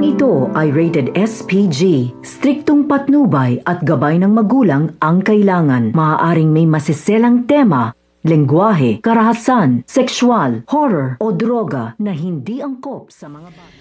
ito ay rated SPG. Striktong patnubay at gabay ng magulang ang kailangan. Maaaring may masiselang tema, lengguwahe, karahasan, sexual, horror o droga na hindi angkop sa mga bata.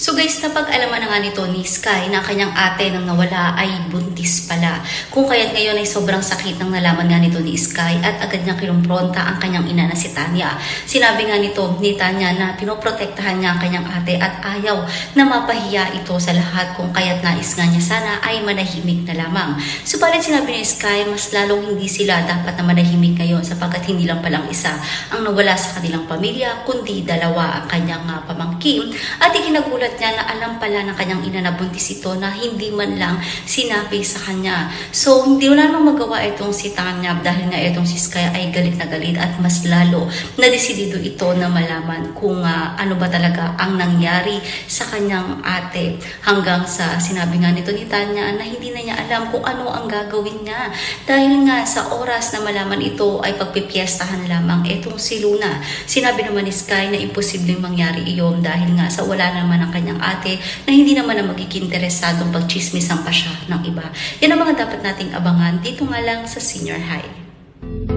So guys, napag-alaman na nga nito ni Sky na kanyang ate nang nawala ay buntis pala. Kung kaya't ngayon ay sobrang sakit nang nalaman nga nito ni Sky at agad niyang kinumpronta ang kanyang ina na si Tanya. Sinabi nga nito ni Tanya na pinoprotektahan niya ang kanyang ate at ayaw na mapahiya ito sa lahat kung kaya't nais nga niya sana ay manahimik na lamang. Subalit sinabi ni Sky mas lalong hindi sila dapat na manahimik ngayon sapagkat hindi lang palang isa ang nawala sa kanilang pamilya kundi dalawa ang kanyang ah, pamangkin at ikinagulat niya na alam pala ng kanyang ina na buntis ito na hindi man lang sinabi sa kanya. So, hindi wala namang magawa itong si Tanya dahil nga itong si Sky ay galit na galit at mas lalo na desidido ito na malaman kung ah, ano ba talaga ang nangyari sa kanyang ate hanggang sa sinabi nga nito ni Tanya na hindi na niya alam kung ano ang gagawin niya dahil nga sa oras na malaman ito ay pagpipiestahan lamang itong si Luna. Sinabi naman ni Sky na imposibleng mangyari iyon dahil nga sa wala naman ang kanyang ate na hindi naman na magiging interesadong pagchismisan pa siya ng iba. Yan ang mga dapat nating abangan dito nga lang sa senior high.